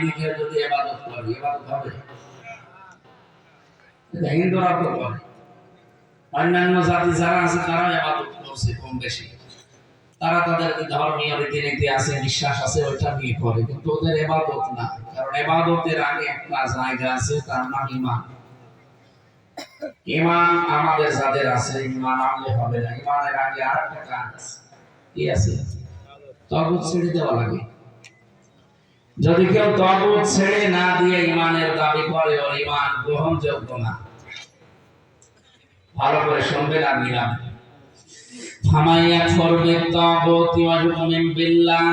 জানিনি যদি এবাদত করে, এবাদত হবে? হিন্দুরা তো করে। অন্যান্য জাতি যারা আছে তারা এবাদত করছে কম বেশি। তারা তাদের ধর্মীয় রীতিনীতি আছে, বিশ্বাস আছে, ওইটা নিয়ে করে, কিন্তু ওদের এবাদত না। কারণ এবাদতের আগে একটা জায়গা আছে, তার নাম ইমান ইমান আমাদের যাদের আছে ইমান আনলে হবে না। ইমানের আগে আর একটা কাজ কি আছে? তবুত ছেড়ে দেওয়া লাগে। যদি কেউ তবুত ছেড়ে না দিয়ে ইমানের দাবি করে, ওর ইমান গ্রহণযোগ্য না। ভালো করে শুনবেন আর নিলাম ফামান ইয়াকফুর বিত-তাগুতি বিল্লাহ,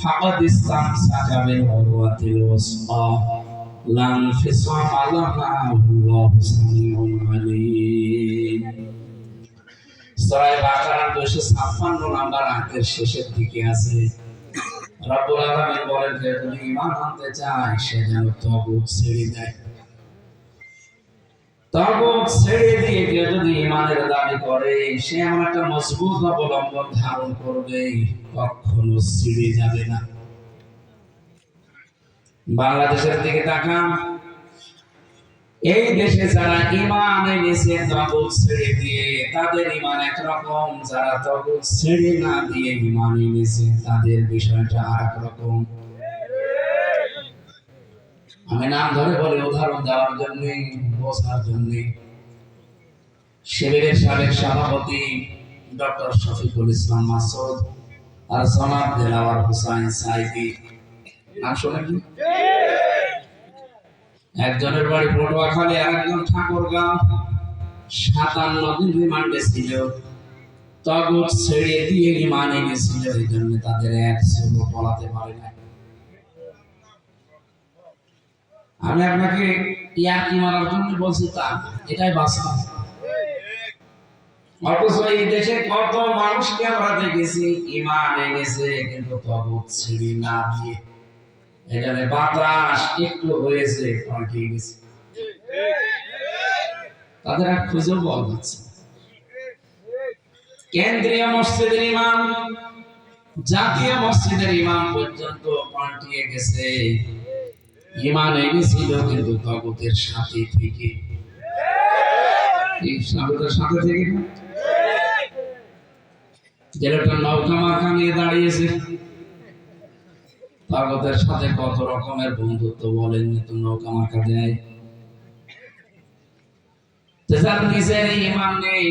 ফাকাদ ইসতামসাকা বিল উরওয়াতিল ওয়াসqa লা ইনফিসামা লাহা আল্লাহু সামিউন আলীম। সূরা বাকারা 256 নাম্বার আয়াতের শেষের দিকে আছে আলামিন বলেন যে ঈমান আনতে সে যেন ছেড়ে দেয়। ছেড়ে দিয়ে কেউ যদি ঈমানের দাবি করে, সে একটা মজবুত অবলম্বন ধারণ করবে, কখনো ছিঁড়ে যাবে না। বাংলাদেশের দিকে তাকান এই দেশে যারা ইমান এনেছে তাগুত ছেড়ে দিয়ে, তাদের ইমান একরকম, যারা তাগুত ছেড়ে না দিয়ে ইমান এনেছে, তাদের বিষয়টা আর এক রকম আমি নাম ধরে বলি, উদাহরণ দেওয়ার জন্য, বোঝার জন্য। শিবিরের সাবেক সভাপতি ডক্টর শফিকুল ইসলাম মাসুদ আর জনাব দেলাওয়ার হুসাইন সাইদি। নাম শোনেন? একজনের বাড়ি পটুয়াখালী আর একজন ঠাকুরগাঁও। সাতান্ন দিন রিমান্ডে ছিল তগুত ছেড়ে দিয়ে রিমান্ড এনেছিল, এই জন্য তাদের এক ছিল পলাতে পারে না আমি আপনাকে ইয়ার্কি মারার জন্য বলছি তা এটাই বাস্তব। অথচ এই দেশে কত মানুষকে আমরা দেখেছি ইমান এনেছে, কিন্তু তবুত ছিঁড়ি না দিয়ে এখানে বাতাস একটু হয়েছে পাল্টে গেছে তাদের আর খুঁজেও বল যাচ্ছে কেন্দ্রীয় মসজিদের ইমাম, জাতীয় মসজিদের ইমাম পর্যন্ত পাল্টিয়ে গেছে। ইমান এনেছিল কিন্তু তগতের সাথে থেকে। সাথে থেকে যেটা নৌকা মার্কা নিয়ে দাঁড়িয়েছে। তগতের সাথে কত রকমের বন্ধুত্ব বলেন তো নৌকা মার্কা দেয়। নেই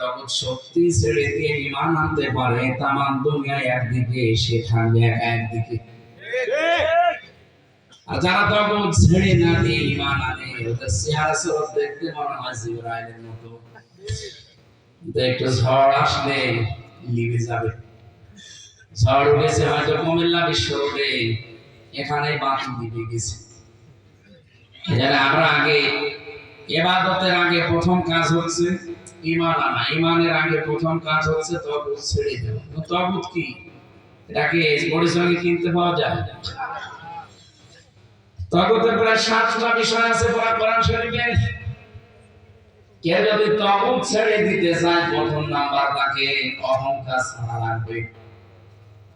তখন শক্তি দিয়ে ইমান আনতে পারে একদিকে, সে থাকবে একা একদিকে। যারা তখন ছেড়ে না দিয়ে ইমান আনে, ওদের দেখতে মনে হয় মতো। ঝড় আসলে লিবে যাবে। ঝড় উঠেছে হয়তো কুমিল্লা বিশ্ব রোডে, এখানে বাতি গেছে। এখানে আমরা আগে এবাদতের আগে প্রথম কাজ হচ্ছে ইমান আনা। ইমানের আগে প্রথম কাজ হচ্ছে তবুত ছেড়ে দেওয়া। তবুত কি? এটাকে পরিশ্রমে কিনতে পাওয়া যায়? তবুতের প্রায় সাতটা বিষয় আছে পড়া কোরআন শরীফে। কেউ যদি তবুত ছেড়ে দিতে চায়, প্রথম নাম্বার তাকে অহংকার ছাড়া লাগবে।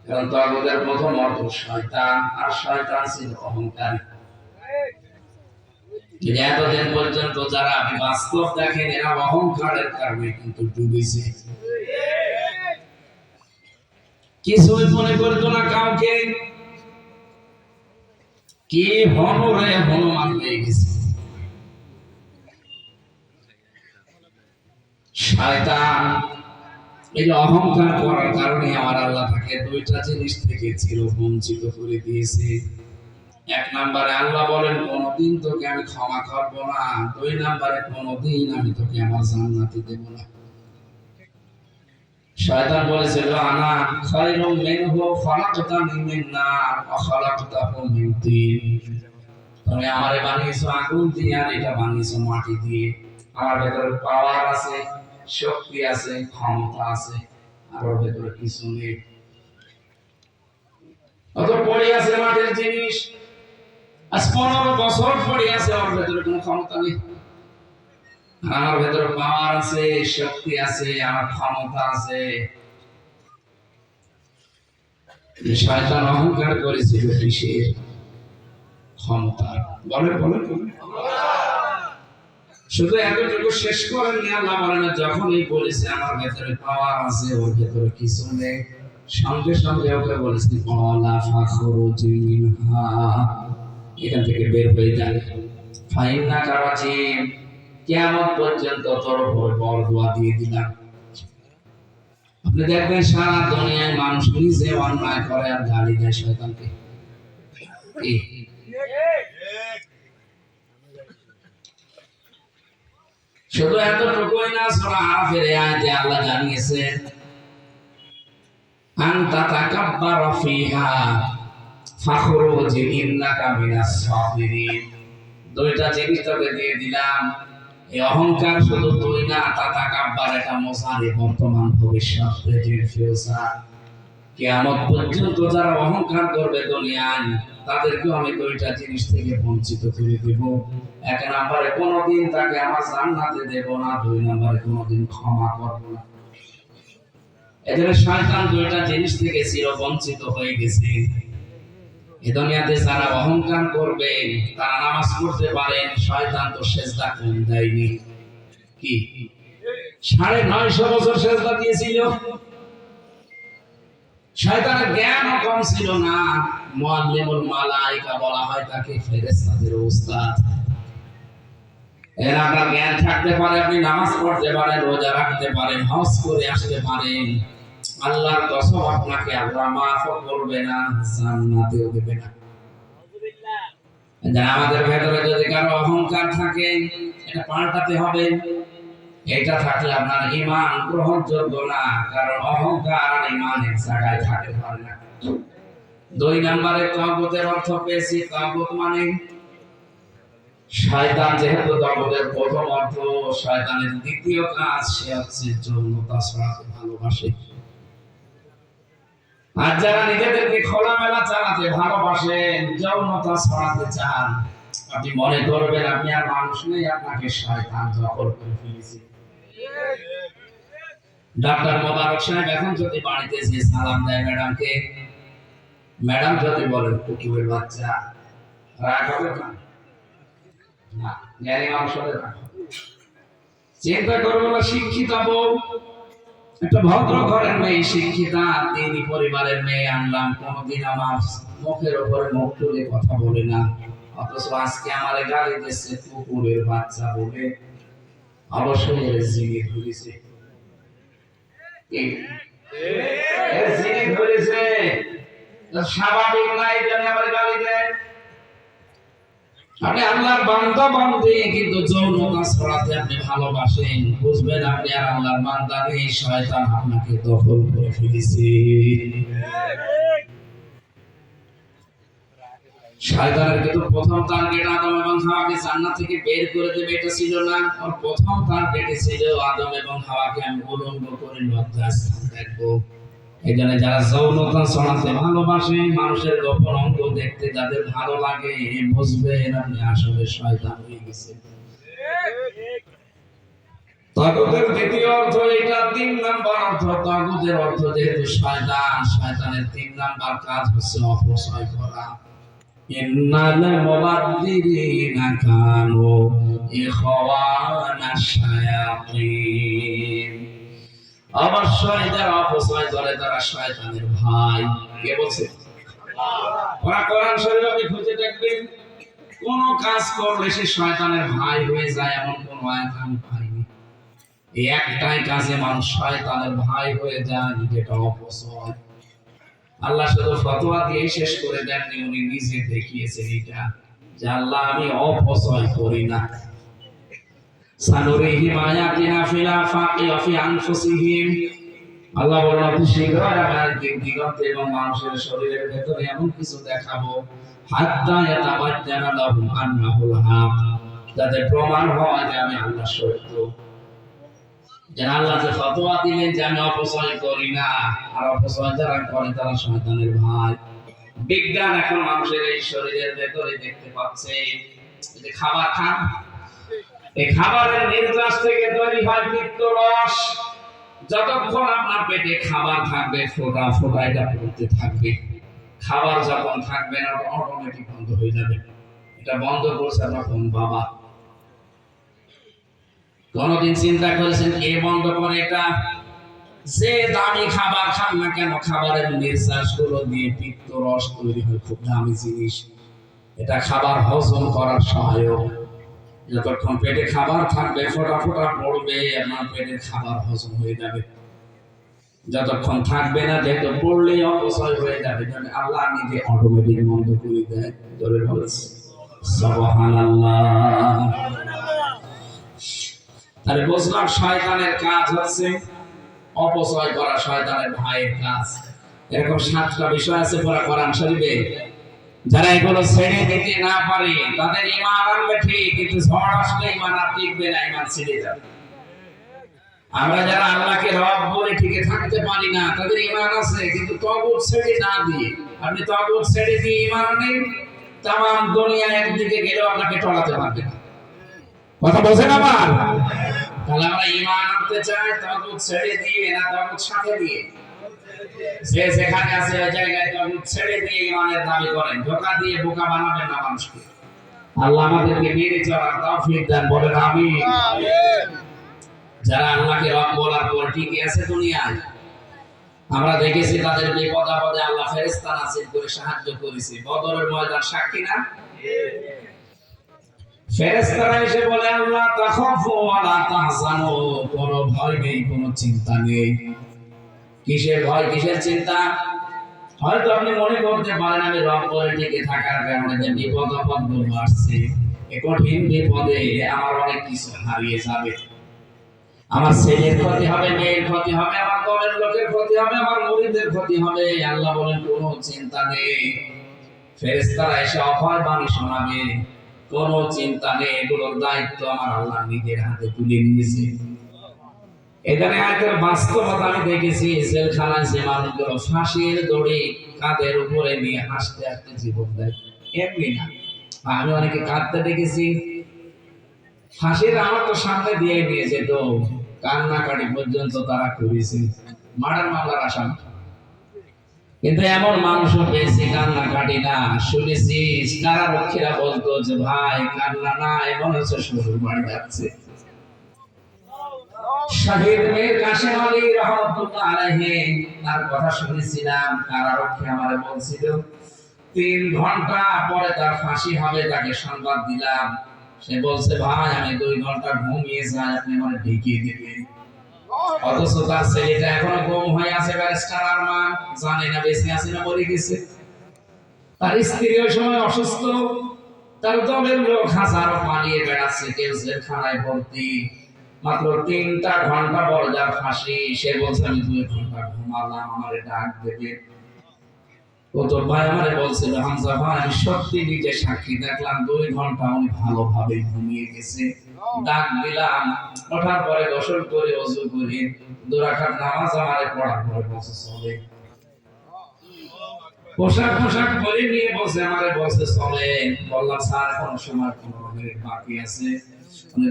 কারণ তবুতের প্রথম অর্থ শয়তান, আর শয়তান ছিল অহংকার। এতদিন পর্যন্ত যারা বাস্তব দেখেন, এরা অহংকারের কারণে কিন্তু ডুবেছে। কিছুই মনে করতো না কাউকে। কে হনরে হনুমান হয়ে গেছে শয়তান, এই অহংকার করার কারণে আমার আল্লাহ তাকে দুইটা জিনিস থেকে চির বঞ্চিত করে দিয়েছে। এক নম্বরে আল্লাহ বলেন, কোনদিন তোকে আমি ক্ষমা করব না। দুই নম্বরে, কোনদিন আমি তোকে আমার জান্নাতে দেব না। শয়তান বলেছিল আনা খায়রুম মিনহু খলাকতানি মিন নার ওয়া খলাকতাহু মিন তিন। তুমি আমারে বানিয়েছো আগুন দিয়ে আর এটা বানিয়েছো মাটি দিয়ে। আমার ভেতরে পাওয়ার আছে, শক্তি আছে, ক্ষমতা আছে, আর ওর ভেতরে কিছু নেই। অত পড়ে আছে মাটির জিনিস। আজ পনেরো বছর পড়ে আছে, ওর ভেতরে কোনো ক্ষমতা নেই। আমার ভেতরে পাওয়ার আছে, শক্তি আছে, আমার ক্ষমতা আছে। শয়তান অহংকার করেছিল কিসের ক্ষমতা। বলে বলে। শুধু এতটুকু শেষ করেন নি আল্লাহ বলেন যখনই বলেছে আমার ভেতরে পাওয়ার আছে, ওর ভেতরে কিছু নেই। সঙ্গে সঙ্গে ওকে বলেছি, অলা ফাখরুজি মিনহা এখান থেকে বের হয়ে যান ফাইন্না কারাজিম কিয়ামত পর্যন্ত তোর বল দোয়া দিলাম। আপনি দেখবেন সারা দুনিয়ায় মানুষ নিজে অন্যায় করে আর গালি দেয় শয়তানকে। শুধু এতটুকুই না, সূরা আরাফের আয়াতে আল্লাহ সাবিরিন। দুইটা জিনিস তোকে দিয়ে দিলাম। এই অহংকার শুধু তুই না, তা তাকাব্বার এটা মোসারে বর্তমান ভবিষ্যৎ প্রেজেন্ট ফিউচার কিয়ামত পর্যন্ত যারা অহংকার করবে দুনিয়ায়, তাদেরকে আমি দুইটা জিনিস থেকে বঞ্চিত করে দেব। এক নম্বরে, কোনোদিন তাকে আমার জান্নাতে দেব না, দুই নম্বরে, কোনোদিন ক্ষমা করব না। এজন্য শয়তান দুইটা জিনিস থেকে চির বঞ্চিত হয়ে গেছে। এ দুনিয়াতে যারা অহংকার করবে, তারা নামাজ পড়তে পারেন শয়তান তো সেজদা কম দেয়নি। কি? সাড়ে নয়শো বছর সেজদা দিয়েছিল। শয়তানের কম ছিল না। বলা হয় তাকে ফেরেশতাদের এর আপনার জ্ঞান থাকতে পারে, আপনি নামাজ পড়তে পারেন, রোজা রাখতে পারেন, হজ করে আসতে পারেন। আল্লাহর কসম আপনাকে আল্লাহ মাফ করবে না জান্নাতেও দেবে না। যে আমাদের ভেতরে যদি কারও অহংকার থাকে, এটা পাল্টাতে হবে। এটা থাকলে আপনার ইমান গ্রহণযোগ্য না, কারণ অহংকার আর ইমান এক জায়গায় থাকতে পারে না। দুই নম্বরে তগতের অর্থ পেয়েছি তগত মানে শয়তান যেহেতু তগতের প্রথম অর্থ, শয়তানের দ্বিতীয় কাজ সে হচ্ছে যৌনতা ছড়াতে ভালোবাসে। আর যারা নিজেদেরকে খোলামেলা চালাতে ভালোবাসেন যৌনতা ছড়াতে চান, আপনি মনে করবেন আপনি আর মানুষ নেই, আপনাকে শয়তান দখল করে ফেলেছে। ডাক্তার মোবারক সাহেব, এখন যদি বাড়িতে এসে সালাম দেয় ম্যাডামকে, ম্যাডাম যদি বলেন বাচ্চা, রাগ হবে না, জ্ঞানী মানুষ হবে। চিন্তা করব না শিক্ষিত বউ। একটা ভদ্র ঘরের মেয়ে, শিক্ষিতা, তিনি পরিবারের মেয়ে, আনলাম। কোনদিন আমার মুখের উপরে মুখ তুলে কথা বলে না। অথচ আজকে আমার গালি দিচ্ছে কুকুরের বাচ্চা বলে। অবশ্যই এর জিনি ধরেছে কি? এর জিনি ধরেছে তো স্বাভাবিক না, এই আমার গালি দেয়? আল্লাহর বান্দা বান্দে, কিন্তু আপনি ভালোবাসেন। বুঝবেন আপনি আর আল্লাহর বান্দা নেই, শয়তান আপনাকে দখল করে ফেলেছে। শয়তানের কিন্তু প্রথম টার্গেট আদম এবং হাওয়াকে জান্নাত থেকে বের করে দেবে, এটা ছিল না। প্রথম টার্গেট ছিল আদম এবং হাওয়াকে আমি উলঙ্গ করে লজ্জাস্থান দেখব। জন্য যারা যৌনতা ছড়াতে ভালোবাসে, মানুষের গোপন অঙ্গ দেখতে যাদের ভালো লাগে বুঝবেন আপনি আসলে শয়তান হয়ে গেছে। তাগুতের দ্বিতীয় অর্থ এটা, তিন নাম্বার অর্থ, তাগুতের অর্থ যেহেতু শয়তান, শয়তানের তিন নাম্বার কাজ হচ্ছে অপচয় করা। ইন্নাল মুবাদ্দিরিনা কানু ইখওয়ানা শায়াতিন। অবশ্যই যারা অপচয় করে তারা শয়তানের ভাই। কে বলছে? ওরা কোরআন শরীফ আপনি খুঁজে দেখবেন, কোন কাজ করলে সে শয়তানের ভাই হয়ে যায়, এমন কোন আয়াত আমি পাইনি। এই একটাই কাজে মানুষ শয়তানের ভাই হয়ে যায়, যেটা আল্লাহ শুধু ফতোয়া দিয়ে শেষ করে দেননি, উনি নিজে দেখিয়েছেন এটা, যে আল্লাহ আমি অপচয় করি না। সানুরিহিম আয়াতিনা ফিল আফাকি ওয়া ফি আনফুসিহিম। আল্লাহ বলেন, অতি শীঘ্রই আমি আর দিক এবং মানুষের শরীরের ভেতরে এমন কিছু দেখাবো, হাত্তা ইয়াতাবাজ্জানা লাহুম আন্নাহুল হক যাতে প্রমাণ হয় যে আমি আল্লাহ সত্য যেন আল্লাহ যে ফতোয়া দিলেন যে আমি অপচয় করি না, আর অপচয় যারা করে তারা শয়তানের ভাই। বিজ্ঞান এখন মানুষের এই শরীরের ভেতরে দেখতে পাচ্ছে। যে খাবার খান এই খাবারের নির্যাস থেকে তৈরি হয় রস যতক্ষণ আপনার পেটে খাবার থাকবে, ফোটা ফোটা এটা পড়তে থাকবে। খাবার যখন থাকবে না অটোমেটিক বন্ধ হয়ে যাবে। এটা বন্ধ করছে বাবা। কোনদিন চিন্তা করেছেন বন্ধ করে এটা? যে দামি খাবার খান না কেন, খাবারের নির্যাসগুলো দিয়ে পিত্ত রস তৈরি হয়, খুব দামি জিনিস। এটা খাবার হজম করার সহায়ক। যতক্ষণ পেটে খাবার থাকবে ফোটা ফোটা পড়বে আপনার পেটের খাবার হজম হয়ে যাবে। যতক্ষণ থাকবে না, যেহেতু পড়লেই অপচয় হয়ে যাবে আল্লাহ নিজে অটোমেটিক বন্ধ করে দেয়। ধরে বলেছে তাহলে বুঝলাম শয়তানের কাজ হচ্ছে অপচয় করা, শয়তানের ভাইয়ের কাজ। এরকম সাতটা বিষয় আছে পড়া কোরআন শরীফে। যারা এগুলো ছেড়ে দিতে না পারে, তাদের ইমান আনবে ঠিক, কিন্তু ঝড় আসলে ইমান আর টিকবে না ইমান ছেড়ে যাবে। আমরা যারা আল্লাহকে রব বলে টিকে থাকতে পারি না, তাদের ইমান আছে, কিন্তু তবুত ছেড়ে না দিয়ে। আপনি তবুত ছেড়ে দিয়ে ইমান আনেন তাম দুনিয়া একদিকে গেলেও আপনাকে টলাতে পারবে না। কথা বোঝেন আমার তাহলে আমরা ইমান আনতে চাই তবুত ছেড়ে দিয়ে না তবুত সাথে দিয়ে। যে যেখানে আছে ওই জায়গায় তবুত ছেড়ে দিয়ে ইমানের দাবি করেন। ধোকা দিয়ে বোকা বানাবেন না মানুষকে। আল্লাহ আমাদেরকে মেনে চলার তৌফিক দেন বলেন আমি যারা আল্লাহকে রব বলার পর ঠিকই আছে দুনিয়ায় আমরা দেখেছি তাদের বিপদ আপদে আল্লাহ ফেরেশতা নাসিব করে সাহায্য করেছে। বদরের ময়দান সাক্ষী না? ফেরেশতারা এসে বলে আল্লাহ তাখাফু ওয়ালা তাহজানু কোনো ভয় নেই কোনো চিন্তা নেই। কিসের ভয়, কিসের চিন্তা? হয়তো আপনি মনে করতে পারেন আমি রব করে টিকে থাকার কারণে যে বিপদ আপদগুলো আসছে কঠিন বিপদে আমার অনেক কিছু হারিয়ে যাবে। আমার ছেলের ক্ষতি হবে, মেয়ের ক্ষতি হবে, আমার দলের লোকের ক্ষতি হবে, আমার মুরিদের ক্ষতি হবে। আল্লাহ বলেন, কোনো চিন্তা নেই। ফেরেশতারা এসে অভয় বাণী শোনাবে। কোনো চিন্তা নেই, এগুলোর দায়িত্ব আমার আল্লাহ নিজের হাতে তুলে নিয়েছে এখানে আয়াতের বাস্তবতা আমি দেখেছি, জেলখানায় যে মানুষগুলো ফাঁসির দড়ি কাঁধের উপরে নিয়ে হাসতে হাসতে জীবন দেয়। এমনি না। আমি অনেকে কাঁদতে দেখেছি। ফাঁসির আমার তো সামনে দিয়ে নিয়ে যেত, কান্নাকাটি পর্যন্ত তারা করেছে। মার্ডার মামলার আসামি। কিন্তু এমন মানুষও পেয়েছি, কান্নাকাটি না। শুনেছি, কারারক্ষীরা বলতো যে, ভাই, কান্না না, এমন হচ্ছে শ্বশুর বাড়ি যাচ্ছে। শহীদ মীর কাশেম আলী রহমতুল্লাহ আলাইহি, তার কথা শুনেছিলাম কারারক্ষী আমারে বলছিল, তিন ঘণ্টা পরে তার ফাঁসি হবে, তাকে সংবাদ দিলাম। সে বলছে, ভাই, আমি দুই ঘণ্টা ঘুমিয়ে যাই, আপনি আমার ঢেকিয়ে দিবেন। অথচ তার ছেলেটা এখনও গুম হয়ে আছে, ব্যারিস্টার আরমান। জানে না, বেঁচে আছে না মরে গেছে। তার স্ত্রী ওই সময় অসুস্থ। তার দলের লোক হাজারো পালিয়ে বেড়াচ্ছে, কেউ জেলখানায় ভর্তি। মাত্র তিনটা ঘণ্টা পর যার ফাঁসি সে বলছে, আমি দুই ঘণ্টা ঘুমালাম, আমারে ডাক দেবে। ও তো ভাই আমারে বলছিল, হামজা ভাই, আমি সত্যি নিজে সাক্ষী দেখলাম, দুই ঘণ্টা উনি ভালোভাবে ঘুমিয়ে গেছে। ডাক দিলাম, ওঠার পরে গোসল করে, অজু করে দুরাখাত নামাজ আমারে পড়ার পরে বসে চলে। পোশাক পোশাক পরে নিয়ে বসে আমারে বসে চলে। বললাম, স্যার, এখন সময় পনেরো বাকি আছে।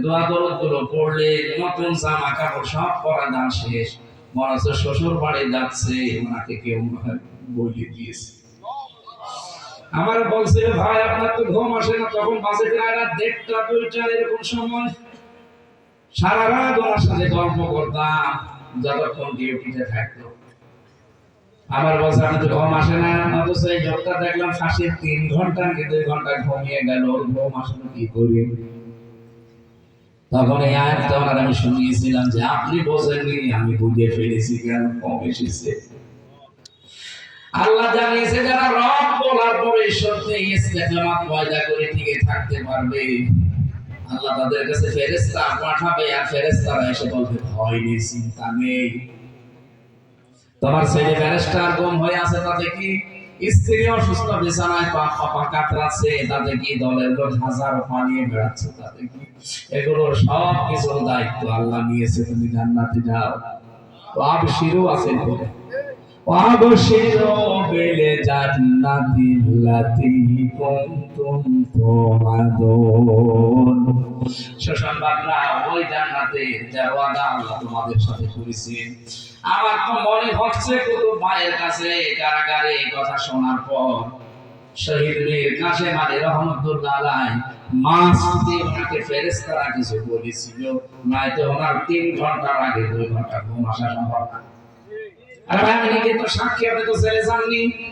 দোয়া দরদগুলো পড়লে নতুন জামা কাপড় সব পরা দান শেষ। শ্বশুর বাড়ি যাচ্ছে, ওনাকে কেউ বলিয়ে দিয়েছে। আমার বলছিল ভাই, আপনার তো ঘুম আসে না, তখন বাসে প্রায় রাত দেড়টা, দুইটা, এরকম সময়। সারা রাত ওনার সাথে গল্প করতাম, যতক্ষণ ডিউটিতে থাকতো। আমার বলছে তো ঘুম আসে না। অথচ এই দেখলাম তিন ঘণ্টা কি দুই ঘণ্টা ঘুমিয়ে গেল, ওর ঘুম আসলে কি করি? তখন এই আয়াতটা ওনার আমি শুনিয়েছিলাম যে আপনি বোঝেননি, আমি বুঝে ফেলেছি কেন, কম এসেছে। আল্লাহ জানিয়েছে যারা রব বলার পরে সত্যি ইস্তেকামাত পয়দা করে টিকে থাকতে পারবে। আল্লাহ তাদের কাছে ফেরেশতা পাঠাবে আর ফেরেশতারা এসে বলবে, ভয় নেই, চিন্তা নেই। তোমার ছেলে ব্যারিস্টার গম হয়ে আছে তাতে কি? স্ত্রী অসুস্থ, বিছানায় পা পাপা কাতরাচ্ছে, তাতে কি দলের লোক হাজার পানিয়ে বেড়াচ্ছে তাতে কি? এগুলোর সব কিছুর দায়িত্ব আল্লাহ নিয়েছে, তুমি জান্নাতে যাও। পাপ শিরও আছে বলে পাপ শিরও বেলে জান্নাতি লাতি কুনতুম তোমাদুন। সুসংবাদরা, ওই জান্নাতে যার ওয়াদা আল্লাহ তোমাদের সাথে করেছেন আমার তো মনে হচ্ছে কত মায়ের কাছে কারাগারে কথা শোনার পর। কাসেম আলী রহমতুল্লাহ ওনাকে ফেরেস্তারা কিছু বলেছিল। ওনার তিন ঘণ্টার আগে দুই ঘণ্টা ঘুম আসা সম্ভব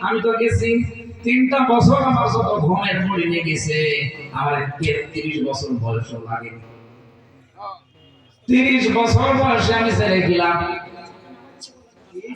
আমি তিনটা বছর আমার বছর বয়স তিরিশ বছর বয়সে আমি ছেড়ে গেলাম।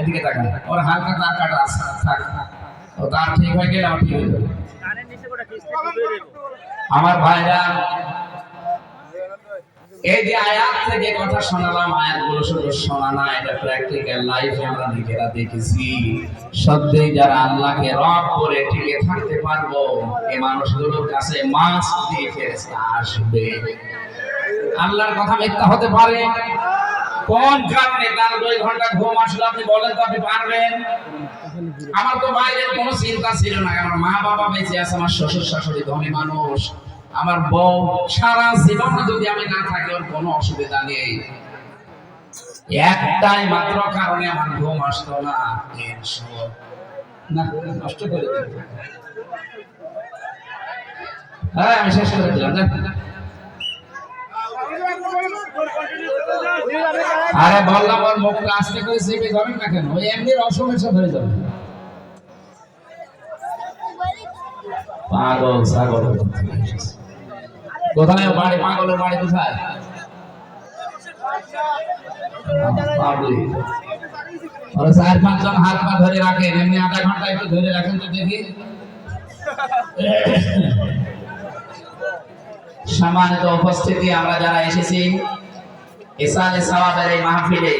এদিকে তাকান। ওর হালকা তার কাটা আছে, থাক। ও তার ঠিক হয়ে গেলে আমার ঠিক হয়ে আমার ভাইরা, এই যে আয়াত থেকে কথা শোনালাম, আয়াতগুলো শুধু শোনা না, এটা প্র্যাকটিক্যাল লাইফে আমরা নিজেরা দেখেছি। সত্যি যারা আল্লাহকে রব করে টিকে থাকতে পারব এই মানুষগুলোর কাছে মাস দিয়ে ফেরেশতা আসবে। আল্লাহর কথা মিথ্যা হতে পারে কোন কারণে তার দুই ঘণ্টা ঘুম আসলে আপনি বলেন তো আপনি পারবেন? আমার তো বাইরের কোনো চিন্তা ছিল না। আমার মা বাবা বেঁচে আছে, আমার শ্বশুর শাশুড়ি ধনী মানুষ। আমার বউ সারা জীবন যদি আমি না থাকি, ওর কোনো অসুবিধা নেই। একটাই মাত্র কারণে আমার ঘুম আসতো না নষ্ট করে হ্যাঁ আমি শেষ করে দিলাম। আরে বললাম ওর করে না কেন? ওই এমনি যাবে। পাগল কোথায় বাড়ি? পাগলের বাড়ি কোথায়? চার পাঁচজন হাত পা ধরে রাখেন, এমনি আধা ঘণ্টা একটু ধরে রাখেন তো দেখি। উপস্থিতি আমরা যারা এসেছি ইসালে সাওয়াবের এই মাহফিলে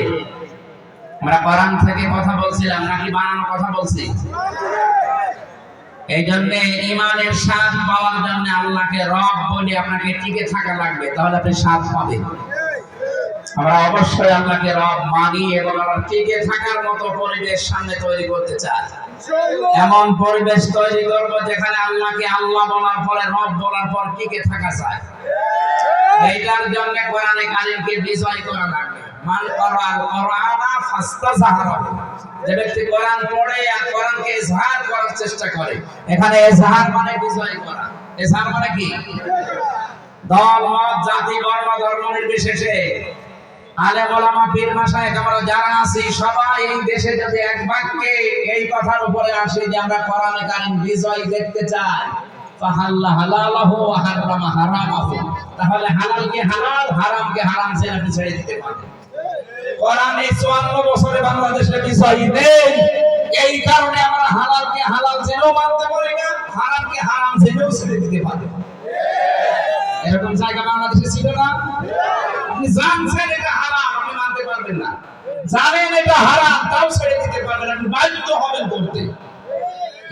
আমরা কোরআন থেকে কথা বলছিলাম, নাকি বানানো কথা বলছি? এই জন্য স্বাদ পাওয়ার জন্য আল্লাহকে রব বলে আপনাকে টিকে থাকা লাগবে, তাহলে আপনি স্বাদ পাবেন। আমরা অবশ্যই আল্লাহকে রব মানি এবং আমরা টিকে থাকার মতো পরিবেশ সামনে তৈরি করতে চাই। এমন পরিবেশ তৈরি করব যেখানে আল্লাহকে আল্লাহ বলার পরে, রব বলার পর টিকে থাকা যায় এইটার জন্য কোরআনে কারিমকে বিজয় করা লাগবে মান করাল কোরআনা ফাস্তাজাহারা যে ব্যক্তি কোরআন পড়ে আর কোরআনকে ইজহার করার চেষ্টা করে, এখানে ইজহার মানে বিজয় করা। ইজহার মানে কি? দল মত জাতি, বর্ণ, ধর্ম নির্বিশেষে। আলেম, ওলামা, পীর মাশায়েখ আমরা যারা আছি, সবাই এই দেশে যদি এক বাক্যে এই কথার উপরে আসি যে আমরা কোরআনে কারিম বিজয় দেখতে চাই তাহলে হালালকে হালাল হারামকে হারাম দিতে পারবেন কোরআনে 54 বছরে মানতে পারি না, হারাম জেনেও ছেড়ে দিতে এরকম জায়গা বাংলাদেশে ছিল না? আপনি জানছেন এটা আপনি মানতে পারবেন না। জানেন এটা হারাম, তাও ছেড়ে দিতে পারবেন আপনি বাধ্য হবেন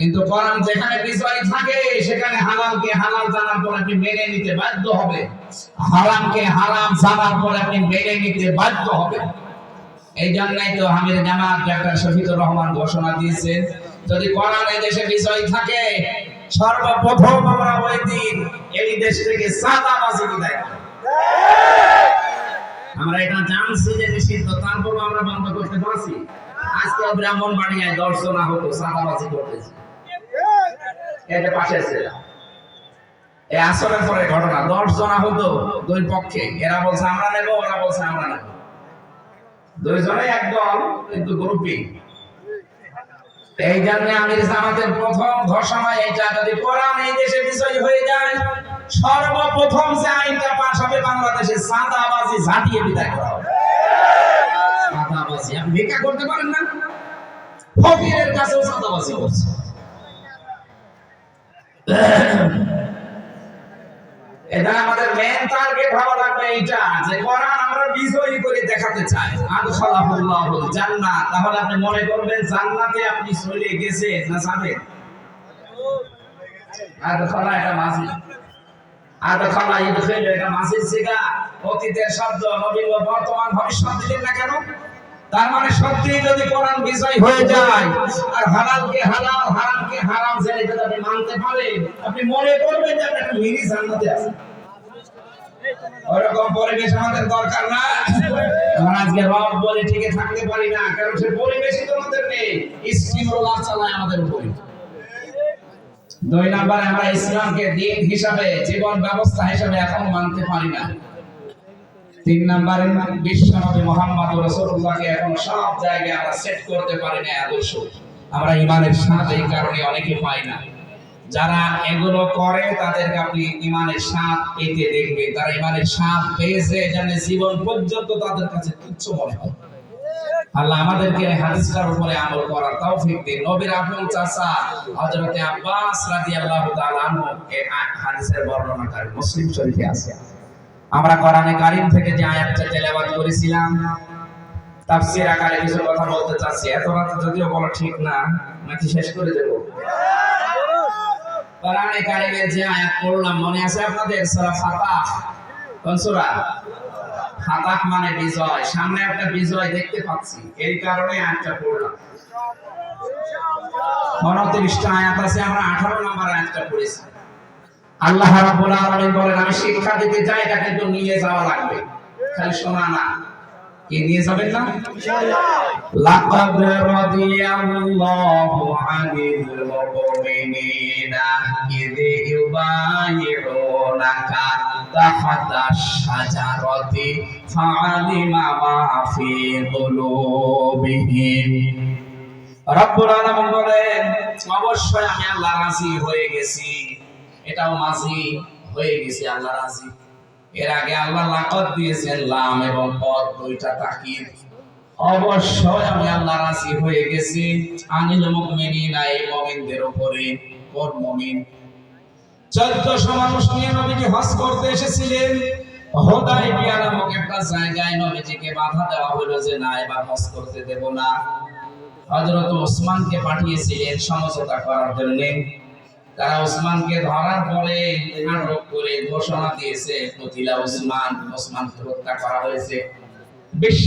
কিন্তু কোরআন যেখানে বিষয় থাকে, সেখানে হালালকে হালাল জানার পর আপনি মেনে নিতে বাধ্য হবে। হারামকে হারাম জানার পর আপনি মেনে নিতে বাধ্য হবে। এই জন্যই তো আমির জামাত ডাক্তার শফিকুর রহমান ঘোষণা দিয়েছেন, যদি কোরআনে দেশে বিষয় থাকে, সর্বপ্রথম আমরা ওই দিন এই দেশ থেকে সাদাবাজি বিদায় করব। আমরা এটা জানছি যে নিষিদ্ধ তারপর আমরা বন্ধ করতে পারছি। আজকে ব্রাহ্মণ বাড়িয়ায় দর্শন হতো, সাদাবাজি করতেছি। এটা পাশে ছিল এই আসরের পরে ঘটনা দশ জনা হতো দুই পক্ষে। এরা বলছে, আমরা নেব, ওরা বলছে, আমরা নেব। দুইজনে একদল, কিন্তু গ্রুপিং এই জন্য আমির জামাতের প্রথম ঘোষণা এটা যদি কোরআন এই দেশে বিষয় হয়ে যায়, সর্বপ্রথম যে আইনটা পাশ হবে বাংলাদেশে, সাদাবাজি ঝাঁটিয়ে বিদায় করা হবে। সাদাবাজি, আপনি ভিক্ষা করতে পারেন না। ফকিরের কাছেও সাদাবাজি করছে। এটা আমাদের মেন টার্গেট হওয়া লাগবে এইটা, যে কোরআন আমরা বিজয়ী করে দেখাতে চাই। আদখালাহুল্লাহুল জান্নাত তাহলে আপনি মনে করবেন, জান্নাতে আপনি চলে গেছে না যাবেন আদখালা এটা মাঝি। আদখালা ইদখিল এটা মাঝির সিগা অতীতের শব্দ নবীন বর্তমান ভবিষ্যৎ দিলেন না কেন? তার মানে সত্যি যদি কোরআন বিজয় হয়ে যায়, আর হালালকে হালাল, হারামকে হারাম জেনে যদি আপনি মানতে পারেন, আপনি মনে করবেন যে আপনি একটা মিনি জান্নাতে আছেন। ওরকম পরিবেশ আমাদের দরকার না। আমরা আজকে রব বলে থাকতে পারি না, কারণ সে পরিবেশই তো আমাদের নেই। চালায় আমাদের উপরে দুই নাম্বারে আমরা ইসলামকে দিন হিসাবে, জীবন ব্যবস্থা হিসাবে এখনও মানতে পারি না। তিন নাম্বারে মোহাম্মদ এখন সব জায়গায় আমরা সেট করতে পারি না আদর্শ। আমরা ইমানের স্বাদ এই কারণে অনেকে পাই না। যারা এগুলো করে, তাদেরকে আপনি ইমানের স্বাদ পেতে তারা ইমানের স্বাদ পেয়েছে জীবন পর্যন্ত তাদের কাছে তুচ্ছ মনে হয়। আল্লাহ আমাদেরকে হাদিসটার উপরে আমল করার তৌফিক দিন। নবীর আপন চাচা হযরতে আব্বাস রাদিয়াল্লাহু তাআলা আনহু হাদিসের বর্ণনাকারী মুসলিম শরীফে আছে। আমরা কোরআনে কারীম থেকে যে আয়াতটা তেলাওয়াত করেছিলাম, তাফসীর আকারে কিছু কথা বলতে চাচ্ছি। এত রাত যদিও বলা ঠিক না, নাকি শেষ করে দেব? কোরআনে কারীমের যে আয়াত পড়লাম, মনে আছে আপনাদের? সূরা ফাতাহ। কোন সূরা? ফাতাহ মানে বিজয়। সামনে একটা বিজয় দেখতে পাচ্ছি। এই কারণে আয়াতটা পড়লাম। উনত্রিশটা আয়াত আছে, আমরা আঠারো নম্বর আয়াতটা পড়েছি। আল্লাহ রাব্বুল আলামিন বলেন, আমি শিক্ষা দিতে চাই এটা কিন্তু নিয়ে যাওয়া লাগবে। খালি শোনা না। কি নিয়ে যাবেন না? লাকাদ রাদিয়াল্লাহু আনিল মুমিনিনা ইউবাইউনাকা বলেন, অবশ্যই আমি আল্লাহ রাজি হয়ে গেছি। এটাও মাঝি হয়ে গেছে, আল্লাহ রাজি। এর আগে আল্লাহ লাকত দিয়েছেন লাম এবং পদ দুইটা তাকিদ। অবশ্যই আমি আল্লাহ রাজি হয়ে গেছি আনিল মুমিনিনা উপরে, কোন মুমিন? চোদ্দশো মানুষ নিয়ে হজ করতে এসেছিলেন। নামক একটা জায়গায় নবীজিকে বাধা দেওয়া হলো যে, না, এবার হজ করতে দেব না। ওসমানকে পাঠিয়েছিলেন সমঝোতা করার জন্য। তারা ওসমানকে ধরার পরে আটক করে ঘোষণা দিয়েছে কতিলা ওসমান, ওসমানকে হত্যা করা হয়েছে। বিশ্ব